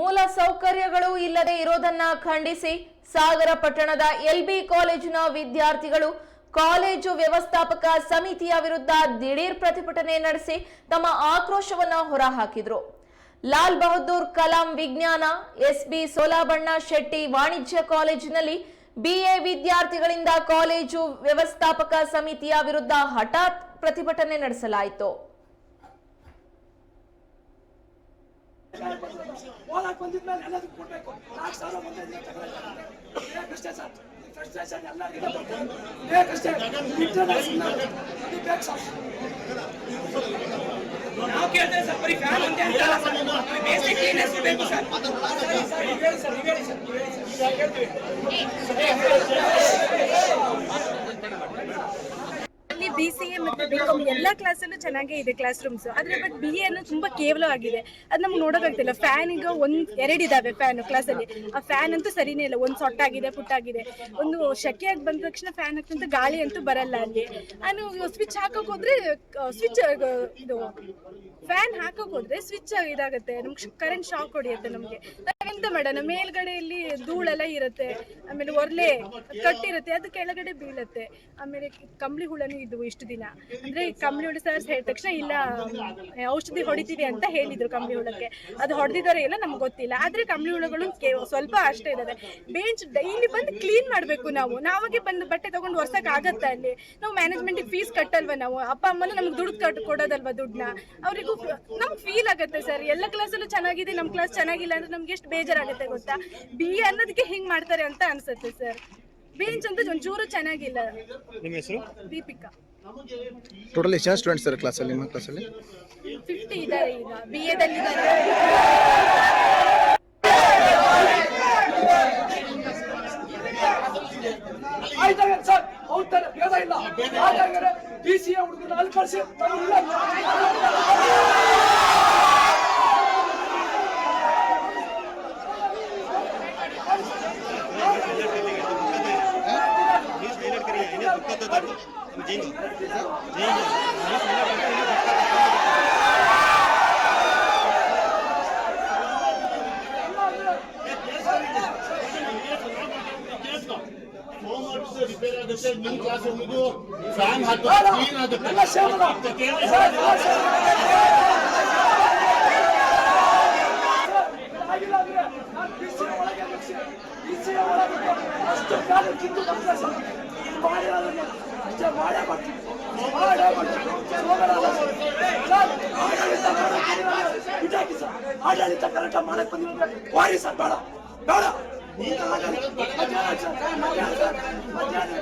ಮೂಲ ಸೌಕರ್ಯಗಳು ಇಲ್ಲದೆ ಇರೋದನ್ನ ಖಂಡಿಸಿ ಸಾಗರ ಪಟ್ಟಣದ ಎಲ್ಬಿ ಕಾಲೇಜಿನ ವಿದ್ಯಾರ್ಥಿಗಳು ಕಾಲೇಜು ವ್ಯವಸ್ಥಾಪಕ ಸಮಿತಿಯ ವಿರುದ್ಧ ದಿಢೀರ್ ಪ್ರತಿಭಟನೆ ನಡೆಸಿ ತಮ್ಮ ಆಕ್ರೋಶವನ್ನ ಹೊರಹಾಕಿದ್ರು. ಲಾಲ್ ಬಹದ್ದೂರ್ ಕಲಾಂ ವಿಜ್ಞಾನ, ಎಸ್ಬಿ ಸೋಲಾಬಣ್ಣ ಶೆಟ್ಟಿ ವಾಣಿಜ್ಯ ಕಾಲೇಜಿನಲ್ಲಿ ಬಿಎ ವಿದ್ಯಾರ್ಥಿಗಳಿಂದ ಕಾಲೇಜು ವ್ಯವಸ್ಥಾಪಕ ಸಮಿತಿಯ ವಿರುದ್ಧ ಹಠಾತ್ ಪ್ರತಿಭಟನೆ ನಡೆಸಲಾಯಿತು. ಓದಕ್ ಬಂದಿದ್ಮೇಲೆ ಎಲ್ಲದಕ್ಕೂ ಕೊಡ್ಬೇಕು ನಾಲ್ಕು ಸಾವಿರ ಬಂದಿದ್ದ ಬೇಕಷ್ಟೇ ಸರ್ ಫ್ರಸ್ಟ್ರೇಷನ್ ಎಲ್ಲರಿಗೂ ಬೇಕಷ್ಟೇ ಇಂಟರ್ನ್ಯಾಷನಲ್ ಅದು ಬೇಕು ಸರ್ ನಾವು ಕೇಳ್ತೇವೆ ಸರ್ ಬರೀ ಫ್ಯಾನ್ ಒಂದೇ ಅಂತಲ್ಲ ಸರ್ ಬೇಸಿಕ್ ಕ್ಲೀನೆಸ್ ಬೇಕು ಸರ್ ಸರ್ ನೀವು ಹೇಳಿ ಸರ್ ನೀವು ಹೇಳಿ ಸರ್ ನೀವು ಹೇಳಿ ಸರ್ ಹೇಳ್ತೀವಿ ಅಲ್ಲಿ ಬಿ ಸಿ ಎ ಮತ್ತು ಬಿ ಕಾಮ್ ಎಲ್ಲ ಕ್ಲಾಸಲ್ಲೂ ಚೆನ್ನಾಗೇ ಇದೆ ಕ್ಲಾಸ್ ರೂಮ್ಸ್ ಆದರೆ ಬಟ್ ಬಿ ಎ ಅನ್ನೋದು ತುಂಬ ಕೇವಲವಾಗಿದೆ. ಅದು ನಮ್ಗೆ ನೋಡೋಕ್ಕಾಗ್ತಿಲ್ಲ ಫ್ಯಾನ್ ಈಗ ಒಂದು ಇದಾವೆ ಫ್ಯಾನು ಕ್ಲಾಸಲ್ಲಿ ಆ ಫ್ಯಾನ್ ಅಂತೂ ಸರಿನೇ ಇಲ್ಲ. ಒಂದು ಸೊಟ್ಟಾಗಿದೆ, ಪುಟ್ಟಾಗಿದೆ. ಒಂದು ಶೆಕೆಯಾಗಿ ಬಂದ ತಕ್ಷಣ ಫ್ಯಾನ್ ಹಾಕ್ತಂತ ಗಾಳಿ ಅಂತೂ ಬರಲ್ಲ ಅಲ್ಲಿ. ನಾನು ಸ್ವಿಚ್ ಹಾಕೋಕೆ ಹೋದ್ರೆ ಸ್ವಿಚ್ ಇದು ಫ್ಯಾನ್ ಹಾಕೋಕೆ ಹೋದ್ರೆ ಸ್ವಿಚ್ ಇದಾಗುತ್ತೆ. ನಮ್ಗೆ ಕರೆಂಟ್ ಶಾಕ್ ಹೊಡಿಯುತ್ತೆ ನಮಗೆ. ನಾವೆಂತ ಮಾಡೋಣ? ಮೇಲ್ಗಡೆಯಲ್ಲಿ ಧೂಳೆಲ್ಲ ಇರುತ್ತೆ, ಆಮೇಲೆ ಒರ್ಲೆ ಕಟ್ಟಿರುತ್ತೆ, ಅದು ಕೆಳಗಡೆ ಬೀಳತ್ತೆ. ಆಮೇಲೆ ಕಂಬಳಿ ಹುಳನು ಇದ್ವು ಇಷ್ಟು ದಿನ. ಅಂದ್ರೆ ಕಂಬಳಿ ಹುಳ ಸರ್ ಹೇಳಿದ ತಕ್ಷಣ ಇಲ್ಲ, ಔಷಧಿ ಹೊಡಿತೀವಿ ಅಂತ ಹೇಳಿದ್ರು ಕಂಬಳಿ ಹುಳಕ್ಕೆ. ಅದು ಹೊಡೆದಿದ್ದಾರೆ ಎಲ್ಲ ನಮ್ಗೆ ಗೊತ್ತಿಲ್ಲ. ಆದ್ರೆ ಕಂಬಳಿ ಹುಳಗಳು ಸ್ವಲ್ಪ ಅಷ್ಟೇ ಇದಾವೆ. ಬೇಂಚ್ ಡೈಲಿ ಬಂದು ಕ್ಲೀನ್ ಮಾಡಬೇಕು ನಾವು. ನಾವಾಗೆ ಬಂದು ಬಟ್ಟೆ ತಗೊಂಡು ವರ್ಷಕ್ಕೆ ಆಗತ್ತ ಅಲ್ಲಿ? ನಾವು ಮ್ಯಾನೇಜ್ಮೆಂಟ್ ಫೀಸ್ ಕಟ್ಟಲ್ವ ನಾವು? ಅಪ್ಪ, ಅಮ್ಮನ ನಮ್ಗೆ ದುಡ್ಡು ಕಟ್ ಕೊಡೋದಲ್ವಾ ದುಡ್ಡನ್ನ? ಅವರಿಗೂ ನಮ್ಗೆ ಫೀಲ್ ಆಗುತ್ತೆ ಸರ್. ಎಲ್ಲ ಕ್ಲಾಸಲ್ಲೂ ಚೆನ್ನಾಗಿದೆ ನಮ್ಮ ಕ್ಲಾಸ್ ಚೆನ್ನಾಗಿಲ್ಲ ಅಂದ್ರೆ ನಮ್ಗೆ ಎಷ್ಟು ಬೇಜಾರಾಗುತ್ತೆ ಗೊತ್ತಾ? ಬಿ ಎ ಅನ್ನೋದಕ್ಕೆ ಹಿಂಗ್ ಮಾಡ್ತಾರೆ ಅಂತ ಅನ್ಸುತ್ತೆ ಸರ್. ಬೇಂಚ್ ಅಂತ ಒಂಚೂರು ಚೆನ್ನಾಗಿಲ್ಲ. ನಿಮ್ಮ ಹೆಸರು? ದೀಪಿಕಾ. ಟೋಟಲ್ ಎಷ್ಟು ಜನ ಸ್ಟೂಡೆಂಟ್ಸ್ ಇದ್ದಾರೆ ಕ್ಲಾಸಲ್ಲಿ ನಿಮ್ಮ ಕ್ಲಾಸಲ್ಲಿ ಫಿಫ್ಟಿ ಇದ್ದಾರೆ ಈಗ. B ಎದಲ್ಲಿ sir. ಹೌದಾನೆ ಭೇದ ಇಲ್ಲ. ಹಾಗಾದ್ರೆ ಡಿ ಸಿ ಎ ಹುಡುಗನ ಅಲ್ಲಿ ಕಳಿಸಿ. ರಿಪೇರ್ ಆಗುತ್ತೆ ನಿಮ್ ಕ್ಲಾಸ್ ರೂಮಿಗೂ ಫ್ಯಾನ್ ಹಾಕಿ ಕ್ಲೀನ್ ಆಗುತ್ತೆ ಎಲ್ಲ ಸೇವನ ಸರ್, ಸರ್, ಸರ್. ಆಗಿಲ್ಲ ಅಂದ್ರೆ ನಾನು ಡಿ ಸಿ ಒಳಗೆ ಡಿ ಸಿ ಒಳಗೆ ಅಷ್ಟು ಕಾಲು ಕಿತ್ತು ಬಂದ್ರೆ ಸರ್ ಇದು ಮಾಡಿರೋದನ್ನ ಅಷ್ಟೇ ಮಾಡೇ ಬರ್ತೀವಿ ಮಾಡೇ ಬರ್ತೀವಿ ಹೋಗೋಣ ಅಲ್ಲ ಸರ್. ಸರ್, ಆಡಳಿತ ಮಾಡಕ್ಕೆ ಬಿಟ್ಟಾಕಿ ಸರ್ ಆಡಳಿತ ಕರೆಕ್ಟ್ ಮಾಡಕ್ ಬಂದಿದ್ರೆ ವಾರಿ ಸರ್ ಬೇಡ ಬೇಡ ಮಧ್ಯಾಹ್ನ ಸರ್, ಮಧ್ಯಾಹ್ನ ಸರ್, ಮಧ್ಯಾಹ್ನ.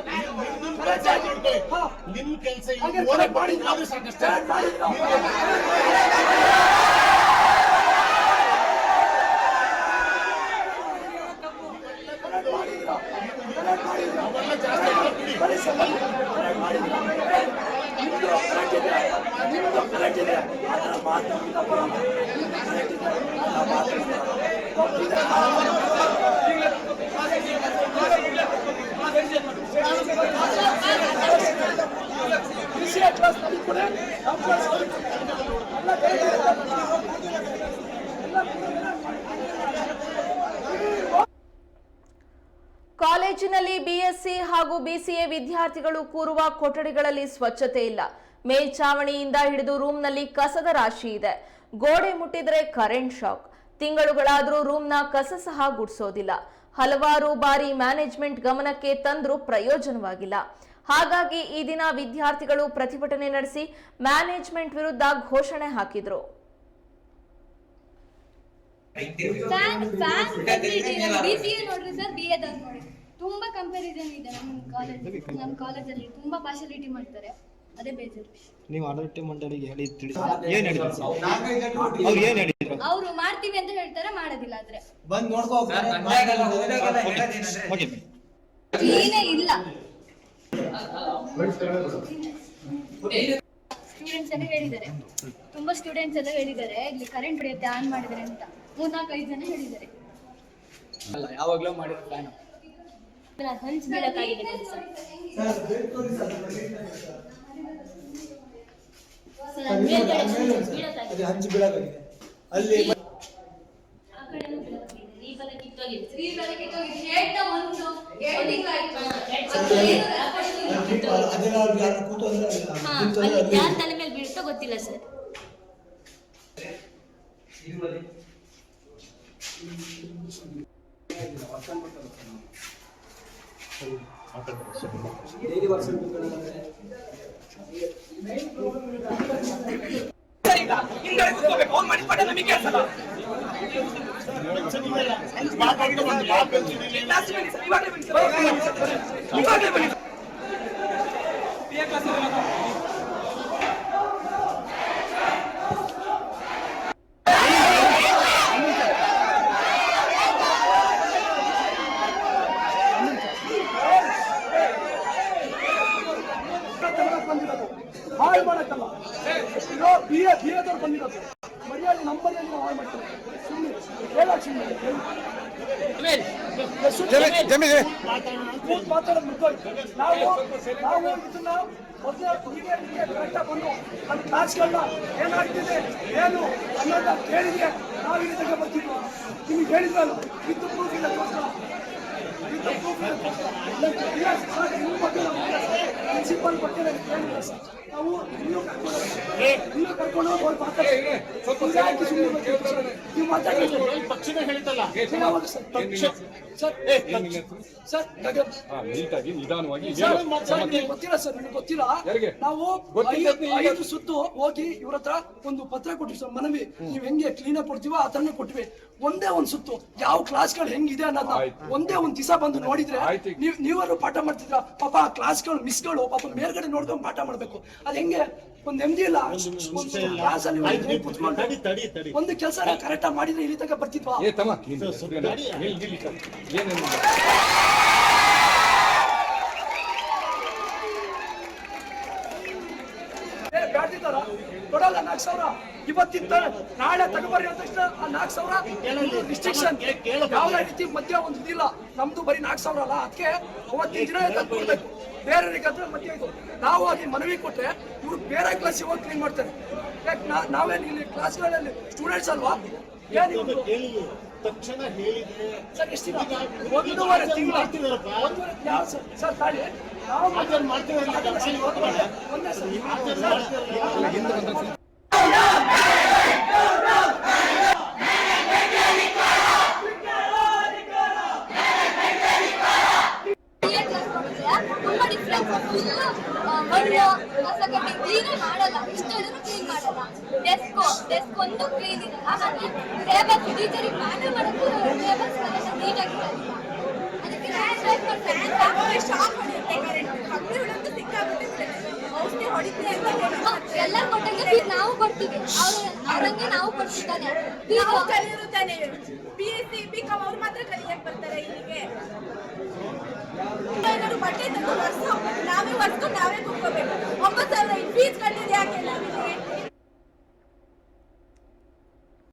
ಹಾ. ನಿಮ್ ಕೆಲಸ ಹಾಗೆ ಓದಕ್ ಮಾಡಿ ಮಾಡಿದ್ರೆ ಸಾಕಷ್ಟೇ ಸ್ಟಾರ್ಟ್ ಮಾಡಿದ್ರು ವಿಷಯ ಕ್ಲಾಸ್ನಲ್ಲಿ ಕೂಡ ನಮ್ಮ ಕ್ಲಾಸ್ ಎಲ್ಲ ಕರೆಕ್ಟ್ ಕಾಲೇಜಿನಲ್ಲಿ ಬಿಎಸ್ಸಿ ಹಾಗೂ ಬಿಸಿಎ ವಿದ್ಯಾರ್ಥಿಗಳು ಕೂರುವ ಕೊಠಡಿಗಳಲ್ಲಿ ಸ್ವಚ್ಛತೆ ಇಲ್ಲ. ಮೇಲ್ಛಾವಣಿಯಿಂದ ಹಿಡಿದು ರೂಮ್ನಲ್ಲಿ ಕಸದ ರಾಶಿ ಇದೆ. ಗೋಡೆ ಮುಟ್ಟಿದ್ರೆ ಕರೆಂಟ್ ಶಾಕ್. ತಿಂಗಳುಗಳಾದರೂ ರೂಮ್ನ ಕಸ ಸಹ ಗುಡಿಸೋದಿಲ್ಲ. ಹಲವಾರು ಬಾರಿ ಮ್ಯಾನೇಜ್ಮೆಂಟ್ ಗಮನಕ್ಕೆ ತಂದ್ರೂ ಪ್ರಯೋಜನವಾಗಿಲ್ಲ. ಹಾಗಾಗಿ ಈ ದಿನ ವಿದ್ಯಾರ್ಥಿಗಳು ಪ್ರತಿಭಟನೆ ನಡೆಸಿ ಮ್ಯಾನೇಜ್ಮೆಂಟ್ ವಿರುದ್ಧ ಘೋಷಣೆ ಹಾಕಿದ್ರು. Fan fan B C sir B ನೋಡಿ. ತುಂಬಾ ಕಂಪ್ಯಾರಿಸನ್ ಇದೆ ನಮ್ಮ ಕಾಲೇಜ್ ನಮ್ಮ ಕಾಲೇಜಲ್ಲಿ ತುಂಬಾ ಪಾರ್ಶಾಲಿಟಿ ಮಾಡ್ತಾರೆ. ಅದೇ ಬೇಜಾರು. ನೀವು ಆಡಳಿತ ಮಂಡಳಿಗೆ ಹೇಳಿ ತಿಳಿಸಿ. ಏನ್ ಹೇಳಿದ್ರು? ಅವ್ರು ಏನ್ ಹೇಳಿದ್ರು? ಅವರು ಮಾಡ್ತೀವಿ ಅಂತ ಹೇಳ್ತಾರೆ ಮಾಡೋದಿಲ್ಲ ಆದ್ರೆ. ಓಕೆ ಕ್ಲೀನೇ ಇಲ್ಲ. ಸ್ಟೂಡೆಂಟ್ಸ್ ಎಲ್ಲ ಹೇಳಿದ್ದಾರೆ. ತುಂಬಾ ಸ್ಟೂಡೆಂಟ್ಸ್ ಎಲ್ಲ ಹೇಳಿದ್ದಾರೆ. ಇಲ್ಲಿ ಕರೆಂಟ್ ಹೊಡೆಯುತ್ತೆ ಆನ್ ಮಾಡಿದರೆ ಅಂತ. ಮೂರ್ನಾಲ್ಕು ಐದು ಜನ ಹೇಳಿದ್ದಾರೆ. ಅಲ್ಲ ಯಾವಾಗ್ಲೂ ಮಾಡಿರೋ ಪ್ಲಾನ್ ಹಂಚ್ ಬೀಳಕ್ಕಾಗಿದೆ ಕೆಲಸ ಸರ್. ಹಂಚ್ ಅಲ್ಲಿ. ಕಿತ್ತೋಗಿದೆ. ಕಿತ್ತೋಗಿದೆ. ಒಂದು. ಅಲ್ಲಿ ಯಾರ ತಲೆ ಮೇಲೆ ಬೀಳುತ್ತೋ ಗೊತ್ತಿಲ್ಲ ಸರ್. ಇವಾಗಲೇ ಬನ್ನಿ ಸರ್. ಇವಾಗಲೇ ಬನ್ನಿ sir B A class Kannada ಬಂದಿರೋದು. ಹಾಳು ಮಾಡಕ್ಕಲ್ಲ. ಇರೋ ಬಿ ಎ ಬಿ ಎದವ್ರು ಬಂದಿರೋದು ಮರ್ಯಾದೆ ನಮ್ಮ ಮರ್ಯಾದೆ ನಾವು ಹಾಳು ಮಾಡ್ತಾರೆ ಸುಮ್ಮನೆ ಹೇಳಕ್ ಸುಮ್ಮನೆ ಮಾತಾಡೋದು ಮುಗ್ದೋಯ್ತು. ನಾವು ನಾವು ಇದನ್ನ ಮೊದಲೇ ಹೀಗೆ ಹೀಗೆ ಕರೆಕ್ಟಾಗಿ ಬಂದು ನಮ್ಮ ಕ್ಲಾಸ್ಗಳನ್ನ ಏನಾಗ್ತಿದೆ ಏನು ಅನ್ನೋದ ಕೇಳಿದ್ರೆ ನಾವು ಇಲ್ಲಿ ತನಕ ಬರ್ತಿದ್ವಿ. ನಿಮ್ಗೆ ಹೇಳಿದ್ರಲ್ಲ ಇದು ಪ್ರೂಫ್ ಇಲ್ಲ ತೋರ್ಸಲ್ಲ ಪ್ರೂಫ್ ಇಲ್ಲ ತೋರ್ಸಲ್ಲ. ಇಲ್ಲ ಬಗ್ಗೆ ಪ್ರಿನ್ಸಿಪಲ್ ಬಗ್ಗೆ ನನಗೆ ಏನಿಲ್ಲ ಸರ್ ನಾವು ಇನ್ನೂ ಕರ್ಕೊಂಡು ನೀಟಾಗಿ ನಿಧಾನವಾಗಿ ಗೊತ್ತಿಲ್ಲ ಸರ್ ನಿಮ್ಗೆ ಗೊತ್ತಿಲ್ಲ. ನಾವು ಐದು- ಸುತ್ತು ಹೋಗಿ ಇವ್ರ ಹತ್ರ ಒಂದು ಪತ್ರ ಕೊಟ್ಟಿವಿ ಸರ್ ಮನವಿ. ನೀವ್ ಹೆಂಗೆ ಕ್ಲೀನ್ ಆಗಿ ಕೊಡ್ತೀವೋ ಆ ತರನೇ ಕೊಟ್ವಿ ಒಂದೇ ಒಂದ್ ಸುತ್ತು. ಯಾವ ಕ್ಲಾಸ್ಗಳು ಹೆಂಗಿದೆ ಅನ್ನೋದನ್ನ. ಒಂದೇ ಒಂದ್ ದಿಸ ಬಂದು ನೋಡಿದ್ರೆ. ನೀವ್ ನೀವರು ಪಾಠ ಮಾಡ್ತಿದ್ರ ಪಾಪ ಕ್ಲಾಸ್ಗಳು ಮಿಸ್ಗಳು ಪಾಪ ಮೇಲ್ಗಡೆ ನೋಡ್ಕೊಂಡು ಪಾಠ ಮಾಡ್ಬೇಕು. ಅದ್ ಹೆಂಗೆ ಒಂದ್ ನೆಮ್ಮದಿ ಇಲ್ಲ ಒಂದು ಕ್ಲಾಸ್ ಅಲ್ಲಿ ಒಂದ್ ಕುತ್ಕೊಂಡು ತಡಿ ತಡಿ ತಡಿ. ಒಂದು ಕೆಲಸ ಕರೆಕ್ಟ್ ಆಗಿ ಮಾಡಿದ್ರೆ ಇಲ್ಲಿ ತನಕ ಬರ್ತಿದ್ವಾ? ಕೊಡಲ್ಲ ನಾಲ್ಕು ಸಾವಿರ. ಇವತ್ತಿತ್ತ ನಾಳೆ ತಗೊಬರ್ರಿ ಅಂದ ತಕ್ಷಣ ಆ ನಾಲ್ಕು ಸಾವಿರ ರಿಸ್ಟ್ರಿಕ್ಷನ್ ಯಾವ ರೀತಿ ಮಧ್ಯ ಒಂದು ಇದಿಲ್ಲ. ನಮ್ದು ಬರೀ ನಾಲ್ಕು ಸಾವಿರ ಅಲ್ಲ ಅದಕ್ಕೆ ಅವತ್ತಿನ ದಿನ ತಂದು ಕೊಡ್ಬೇಕು ಬೇರೆಯವರಿಗಾದ್ರೆ ಮಧ್ಯ ಇದು. ನಾವು ಅಲ್ಲಿ ಮನವಿ ಕೊಟ್ಟರೆ ಇವರು ಬೇರೆ ಕ್ಲಾಸ್ ಹೋಗಿ ಕ್ಲೀನ್ ಮಾಡ್ತಾರೆ. ಯಾಕೆ ನಾವೇನು ಇಲ್ಲಿ ಕ್ಲಾಸ್ಗಳಲ್ಲಿ ಸ್ಟೂಡೆಂಟ್ಸ್ ಅಲ್ವಾ? ತಕ್ಷಣ ಹೇಳಿದ್ರೆ ಸರ್ ಎಷ್ಟು ಒಂದೂವರೆ ತಿಂಗಳು. ಯಾವ ಸರ್? ಸರ್ ತಾಳಿ. ನಾವು ಮಾಡ್ತೀವಿ ಒಂದೇ ಸರ್. ಕ್ಲೀನೇ ಮಾಡಲ್ಲ. ಇಷ್ಟ ಹೇಳಿದ್ರು ಕ್ಲೀನ್ ಮಾಡಲ್ಲ. ಡೆಸ್ಕ್ ಡೆಸ್ಕ್ ಒಂದು ಕ್ಲೀನ್ ಇರಲ್ಲ ಹಾಗಾಗಿ ಟೇಬಲ್ಸ್ ಟೀಚರಿಗೆ ಪಾಠ ಮಾಡಕ್ಕೂ ಟೇಬಲ್ಸ್ ನೀಟಾಗಿ ಎಲ್ಲರೂ ಕೊಟ್ಟಂಗೆ ಫೀಸ್ ನಾವು ಕೊಡ್ತೀವಿ. ಅವ್ರು ಅವ್ರಂಗೆ ನಾವು ಕೊಡ್ತಿದ್ದಾನೆ ಕಲಿಯಿರುತ್ತಾನೆ B S C B Com ಅವ್ರು ಮಾತ್ರ ಕಲಿಯಕ್ ಬರ್ತಾರೆ ಇಲ್ಲಿಗೆ. ಬಟ್ಟೆ ತಂದು ನಾವೇ ಒರ್ಸ್ಕೊಂಡು ನಾವೇ ಕುತ್ಕೋಬೇಕು. ಒಂಬತ್ತು ಸಾವಿರ ಫೀಸ್ ಯಾಕೆ ನಾವು